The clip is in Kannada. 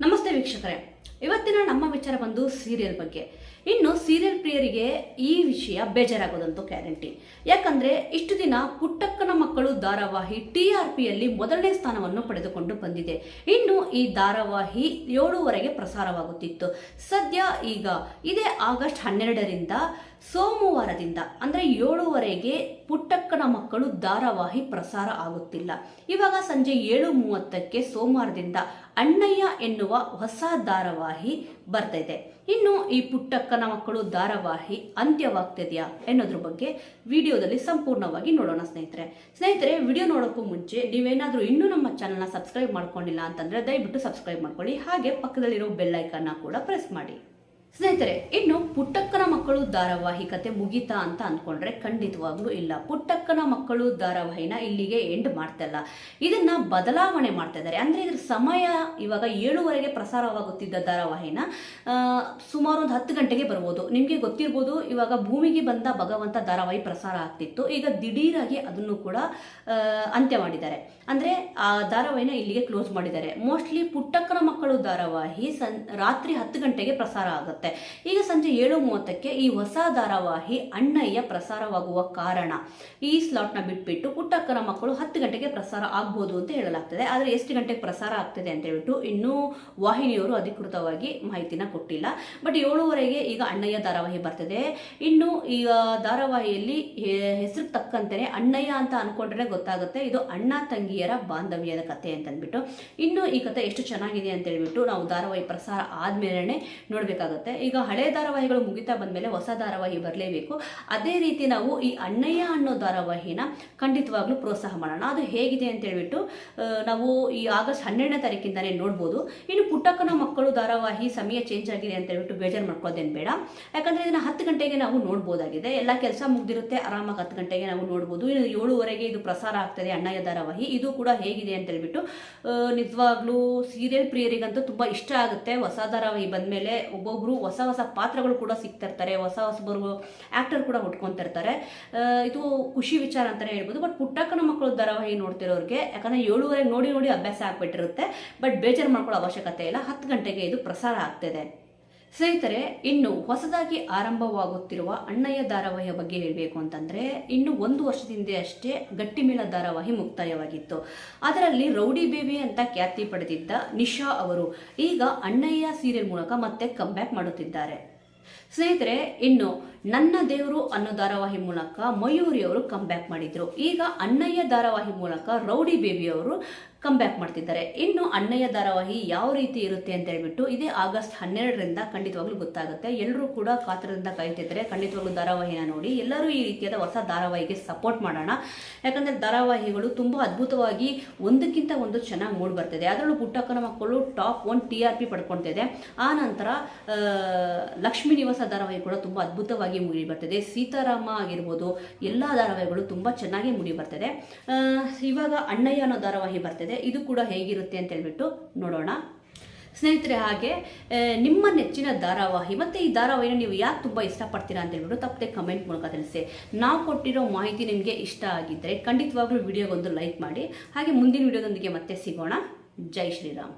ನಮಸ್ತೆ ವೀಕ್ಷಕರೇ ಇವತ್ತಿನ ನಮ್ಮ ವಿಚಾರ ಬಂದು ಸೀರಿಯಲ್ ಬಗ್ಗೆ. ಇನ್ನು ಸೀರಿಯಲ್ ಪ್ರಿಯರಿಗೆ ಈ ವಿಷಯ ಬೇಜಾರಾಗೋದಂತೂ ಗ್ಯಾರಂಟಿ. ಯಾಕಂದ್ರೆ ಇಷ್ಟು ದಿನ ಪುಟ್ಟಕ್ಕನ ಮಕ್ಕಳು ಧಾರಾವಾಹಿ ಟಿ ಆರ್ ಪಿಯಲ್ಲಿ ಮೊದಲನೇ ಸ್ಥಾನವನ್ನು ಪಡೆದುಕೊಂಡು ಬಂದಿದೆ. ಇನ್ನು ಈ ಧಾರಾವಾಹಿ ಏಳುವರೆಗೆ ಪ್ರಸಾರವಾಗುತ್ತಿತ್ತು. ಸದ್ಯ ಈಗ ಇದೇ ಆಗಸ್ಟ್ ಹನ್ನೆರಡರಿಂದ ಸೋಮವಾರದಿಂದ, ಅಂದರೆ ಏಳುವರೆಗೆ ಪುಟ್ಟಕ್ಕನ ಮಕ್ಕಳು ಧಾರಾವಾಹಿ ಪ್ರಸಾರ ಆಗುತ್ತಿಲ್ಲ. ಇವಾಗ ಸಂಜೆ ಏಳು ಮೂವತ್ತಕ್ಕೆ ಸೋಮವಾರದಿಂದ ಅಣ್ಣಯ್ಯ ಎನ್ನುವ ಹೊಸ ಧಾರಾವಾಹಿ ಬರ್ತಾ ಇದೆ ಇನ್ನು ಈ ಪುಟ್ಟಕ್ಕನ ಮಕ್ಕಳು ಧಾರಾವಾಹಿ ಅಂತ್ಯವಾಗ್ತಿದೆಯಾ ಎನ್ನೋದ್ರ ಬಗ್ಗೆ ವಿಡಿಯೋದಲ್ಲಿ ಸಂಪೂರ್ಣವಾಗಿ ನೋಡೋಣ ಸ್ನೇಹಿತರೆ. ಸ್ನೇಹಿತರೆ, ವಿಡಿಯೋ ನೋಡೋಕ್ಕೂ ಮುಂಚೆ ನೀವೇನಾದರೂ ಇನ್ನೂ ನಮ್ಮ ಚಾನಲ್ನ ಸಬ್ಸ್ಕ್ರೈಬ್ ಮಾಡ್ಕೊಂಡಿಲ್ಲ ಅಂತಂದರೆ ದಯವಿಟ್ಟು ಸಬ್ಸ್ಕ್ರೈಬ್ ಮಾಡ್ಕೊಳ್ಳಿ. ಹಾಗೆ ಪಕ್ಕದಲ್ಲಿರೋ ಬೆಲ್ ಐಕನ್ನ ಕೂಡ ಪ್ರೆಸ್ ಮಾಡಿ. ಸ್ನೇಹಿತರೆ, ಇನ್ನು ಪುಟ್ಟಕ್ಕನ ಮಕ್ಕಳು ಧಾರಾವಾಹಿ ಕತೆ ಮುಗೀತಾ ಅಂತ ಅಂದ್ಕೊಂಡ್ರೆ ಖಂಡಿತವಾಗ್ಲೂ ಇಲ್ಲ. ಪುಟ್ಟಕ್ಕನ ಮಕ್ಕಳು ಧಾರಾವಾಹಿನ ಇಲ್ಲಿಗೆ ಎಂಡ್ ಮಾಡ್ತಲ್ಲ ಇದನ್ನ ಬದಲಾವಣೆ ಮಾಡ್ತಾ ಇದ್ದಾರೆ. ಅಂದ್ರೆ ಇದ್ರ ಸಮಯ ಇವಾಗ ಏಳುವರೆಗೆ ಪ್ರಸಾರವಾಗುತ್ತಿದ್ದ ಧಾರಾವಾಹಿನ ಸುಮಾರು ಒಂದು ಹತ್ತು ಗಂಟೆಗೆ ಬರ್ಬೋದು. ನಿಮಗೆ ಗೊತ್ತಿರ್ಬೋದು, ಇವಾಗ ಭೂಮಿಗೆ ಬಂದ ಭಗವಂತ ಧಾರಾವಾಹಿ ಪ್ರಸಾರ ಆಗ್ತಿತ್ತು. ಈಗ ದಿಢೀರಾಗಿ ಅದನ್ನು ಕೂಡ ಅಂತ್ಯ ಮಾಡಿದ್ದಾರೆ. ಅಂದ್ರೆ ಆ ಧಾರಾವಾಹಿನ ಇಲ್ಲಿಗೆ ಕ್ಲೋಸ್ ಮಾಡಿದ್ದಾರೆ. ಮೋಸ್ಟ್ಲಿ ಪುಟ್ಟಕ್ಕನ ಮಕ್ಕಳು ಧಾರಾವಾಹಿ ರಾತ್ರಿ ಹತ್ತು ಗಂಟೆಗೆ ಪ್ರಸಾರ ಆಗುತ್ತೆ. ಈಗ ಸಂಜೆ ಏಳು ಮೂವತ್ತಕ್ಕೆ ಹೊಸ ಧಾರಾವಾಹಿ ಅಣ್ಣಯ್ಯ ಪ್ರಸಾರವಾಗುವ ಕಾರಣ ಈ ಸ್ಲಾಟ್ನ ಬಿಟ್ಬಿಟ್ಟು ಪುಟ್ಟಕ್ಕನ ಮಕ್ಕಳು ಹತ್ತು ಗಂಟೆಗೆ ಪ್ರಸಾರ ಆಗ್ಬೋದು ಅಂತ ಹೇಳಲಾಗ್ತದೆ. ಆದರೆ ಎಷ್ಟು ಗಂಟೆಗೆ ಪ್ರಸಾರ ಆಗ್ತದೆ ಅಂತ ಹೇಳ್ಬಿಟ್ಟು ಇನ್ನೂ ವಾಹಿನಿಯವರು ಅಧಿಕೃತವಾಗಿ ಮಾಹಿತಿನ ಕೊಟ್ಟಿಲ್ಲ. ಬಟ್ ಏಳುವರೆಗೆ ಈಗ ಅಣ್ಣಯ್ಯ ಧಾರಾವಾಹಿ ಬರ್ತದೆ. ಇನ್ನು ಈ ಧಾರಾವಾಹಿಯಲ್ಲಿ ಹೆಸರು ತಕ್ಕಂತೆ ಅಣ್ಣಯ್ಯ ಅಂತ ಅನ್ಕೊಂಡ್ರೆ ಗೊತ್ತಾಗುತ್ತೆ. ಇದು ಅಣ್ಣ ತಂಗಿಯರ ಬಾಂಧವ್ಯದ ಕತೆ ಅಂತ ಅಂದ್ಬಿಟ್ಟು ಇನ್ನು ಈ ಕತೆ ಎಷ್ಟು ಚೆನ್ನಾಗಿದೆ ಅಂತ ಹೇಳ್ಬಿಟ್ಟು ನಾವು ಧಾರಾವಾಹಿ ಪ್ರಸಾರ ಆದ್ಮೇಲೆ ನೋಡಬೇಕಾಗುತ್ತೆ. ಈಗ ಹಳೆ ಧಾರಾವಾಹಿಗಳು ಮುಗಿತಾ ಬಂದಮೇಲೆ ಹೊಸ ಧಾರಾವಾಹಿ ಬರಲೇಬೇಕು. ಅದೇ ರೀತಿ ನಾವು ಈ ಅಣ್ಣಯ್ಯ ಅನ್ನೋ ಧಾರಾವಾಹಿನ ಖಂಡಿತವಾಗ್ಲೂ ಪ್ರೋತ್ಸಾಹ ಮಾಡೋಣ. ಅದು ಹೇಗಿದೆ ಅಂತ ಹೇಳ್ಬಿಟ್ಟು ನಾವು ಈ ಆಗಸ್ಟ್ ಹನ್ನೆರಡನೇ ತಾರೀಕಿಂದಾನೇ ನೋಡ್ಬೋದು. ಇನ್ನು ಪುಟ್ಟಕ್ಕನ ಮಕ್ಕಳು ಧಾರಾವಾಹಿ ಸಮಯ ಚೇಂಜ್ ಆಗಿದೆ ಅಂತ ಹೇಳ್ಬಿಟ್ಟು ಬೇಜಾರು ಮಾಡ್ಕೊಳ್ಳೋದೇನು ಬೇಡ. ಯಾಕಂದ್ರೆ ಇದನ್ನ ಹತ್ತು ಗಂಟೆಗೆ ನಾವು ನೋಡ್ಬೋದಾಗಿದೆ. ಎಲ್ಲ ಕೆಲಸ ಮುಗ್ದಿರುತ್ತೆ, ಆರಾಮಾಗಿ ಹತ್ತು ಗಂಟೆಗೆ ನಾವು ನೋಡ್ಬೋದು. ಇನ್ನು ಏಳುವರೆಗೆ ಇದು ಪ್ರಸಾರ ಆಗ್ತದೆ ಅಣ್ಣಯ್ಯ ಧಾರಾವಾಹಿ. ಇದು ಕೂಡ ಹೇಗಿದೆ ಅಂತ ಹೇಳ್ಬಿಟ್ಟು ನಿಜವಾಗ್ಲೂ ಸೀರಿಯಲ್ ಪ್ರಿಯರಿಗಂತೂ ತುಂಬಾ ಇಷ್ಟ ಆಗುತ್ತೆ. ಹೊಸ ಧಾರಾವಾಹಿ ಬಂದ್ಮೇಲೆ ಒಬ್ಬೊಬ್ರು ಹೊಸ ಹೊಸ ಪಾತ್ರಗಳು ಕೂಡ ಸಿಗ್ತಿರ್ತಾರೆ ಹೊಸ ಹೊಸಬರು ಆಕ್ಟರ್ ಕೂಡ ಹುಟ್ಕೊಂತಿರ್ತಾರೆ ಇದು ಖುಷಿ ವಿಚಾರ ಅಂತಲೇ ಹೇಳ್ಬೋದು. ಬಟ್ ಪುಟ್ಟಕ್ಕನ ಮಕ್ಕಳು ಧಾರಾವಾಹಿ ನೋಡ್ತಿರೋರಿಗೆ, ಯಾಕಂದ್ರೆ ಏಳುವರೆಗೆ ನೋಡಿ ನೋಡಿ ಅಭ್ಯಾಸ ಆಗ್ಬಿಟ್ಟಿರುತ್ತೆ. ಬಟ್ ಬೇಜಾರು ಮಾಡ್ಕೊಳ್ಳೋ ಅವಶ್ಯಕತೆ ಇಲ್ಲ. ಹತ್ತು ಗಂಟೆಗೆ ಇದು ಪ್ರಸಾರ ಆಗ್ತಿದೆ. ಸ್ನೇಹಿತರೆ, ಇನ್ನು ಹೊಸದಾಗಿ ಆರಂಭವಾಗುತ್ತಿರುವ ಅಣ್ಣಯ್ಯ ಧಾರಾವಾಹಿಯ ಬಗ್ಗೆ ಹೇಳಬೇಕು ಅಂತಂದ್ರೆ, ಇನ್ನು ಒಂದು ವರ್ಷದಿಂದ ಅಷ್ಟೇ ಗಟ್ಟಿಮೇಳ ಧಾರಾವಾಹಿ ಮುಕ್ತಾಯವಾಗಿತ್ತು. ಅದರಲ್ಲಿ ರೌಡಿ ಬೇಬಿ ಅಂತ ಖ್ಯಾತಿ ಪಡೆದಿದ್ದ ನಿಶಾ ಅವರು ಈಗ ಅಣ್ಣಯ್ಯ ಸೀರಿಯಲ್ ಮೂಲಕ ಮತ್ತೆ ಕಂಬ್ಯಾಕ್ ಮಾಡುತ್ತಿದ್ದಾರೆ. ಸ್ನೇಹಿತರೆ ಇನ್ನು ನನ್ನ ದೇವರು ಅನ್ನೋ ಧಾರಾವಾಹಿ ಮೂಲಕ ಮಯೂರಿ ಅವರು ಕಂಬ್ಯಾಕ್ ಮಾಡಿದ್ರು. ಈಗ ಅಣ್ಣಯ್ಯ ಧಾರಾವಾಹಿ ಮೂಲಕ ರೌಡಿ ಬೇಬಿ ಅವರು ಕಮ್ ಬ್ಯಾಕ್ ಮಾಡ್ತಿದ್ದಾರೆ. ಇನ್ನು ಅಣ್ಣಯ್ಯ ಧಾರಾವಾಹಿ ಯಾವ ರೀತಿ ಇರುತ್ತೆ ಅಂತ ಹೇಳ್ಬಿಟ್ಟು ಇದೇ ಆಗಸ್ಟ್ ಹನ್ನೆರಡರಿಂದ ಖಂಡಿತವಾಗ್ಲೂ ಗೊತ್ತಾಗುತ್ತೆ. ಎಲ್ಲರೂ ಕೂಡ ಕಾತರದಿಂದ ಕಾಯ್ತಿದ್ದಾರೆ ಖಂಡಿತವಾಗ್ಲೂ ಧಾರಾವಾಹಿನ ನೋಡಿ ಎಲ್ಲರೂ ಈ ರೀತಿಯಾದ ಹೊಸ ಧಾರಾವಾಹಿಗೆ ಸಪೋರ್ಟ್ ಮಾಡೋಣ. ಯಾಕಂದ್ರೆ ಧಾರಾವಾಹಿಗಳು ತುಂಬಾ ಅದ್ಭುತವಾಗಿ ಒಂದಕ್ಕಿಂತ ಒಂದು ಚೆನ್ನಾಗಿ ಮೂಡ್ ಬರ್ತಿದೆ. ಅದರಲ್ಲೂ ಪುಟ್ಟಕ್ಕನ ಮಕ್ಕಳು top one T R P ಪಡ್ಕೊಳ್ತಿದೆ. ಆ ನಂತರ ಲಕ್ಷ್ಮೀ ನಿವಾಸ ಧಾರಾವಾಹಿ ಕೂಡ ತುಂಬಾ ಅದ್ಭುತವಾಗಿ ಮೂಡಿ ಬರ್ತದೆ ಸೀತಾರಾಮ ಆಗಿರ್ಬೋದು, ಎಲ್ಲ ಧಾರಾವಾಹಿಗಳು ತುಂಬ ಚೆನ್ನಾಗಿ ಮೂಡಿ ಬರ್ತದೆ ಇವಾಗ ಅಣ್ಣಯ್ಯ ಅನ್ನೋ ಧಾರಾವಾಹಿ ಬರ್ತದೆ. ಇದು ಕೂಡ ಹೇಗಿರುತ್ತೆ ಅಂತ ಹೇಳ್ಬಿಟ್ಟು ನೋಡೋಣ. ಸ್ನೇಹಿತರೆ ಹಾಗೆ ನಿಮ್ಮ ನೆಚ್ಚಿನ ಧಾರಾವಾಹಿ ಮತ್ತೆ ಈ ಧಾರಾವಾಹಿನ ನೀವು ಯಾಕೆ ತುಂಬ ಇಷ್ಟಪಡ್ತೀರಾ ಅಂತ ಹೇಳ್ಬಿಟ್ಟು ತಪ್ಪದೆ ಕಮೆಂಟ್ ಮೂಲಕ ತಿಳಿಸಿ. ನಾವು ಕೊಟ್ಟಿರೋ ಮಾಹಿತಿ ನಿಮಗೆ ಇಷ್ಟ ಆಗಿದ್ದರೆ ಖಂಡಿತವಾಗ್ಲೂ ವಿಡಿಯೋಗೊಂದು ಲೈಕ್ ಮಾಡಿ. ಹಾಗೆ ಮುಂದಿನ ವಿಡಿಯೋದೊಂದಿಗೆ ಮತ್ತೆ ಸಿಗೋಣ. ಜೈ ಶ್ರೀರಾಮ್.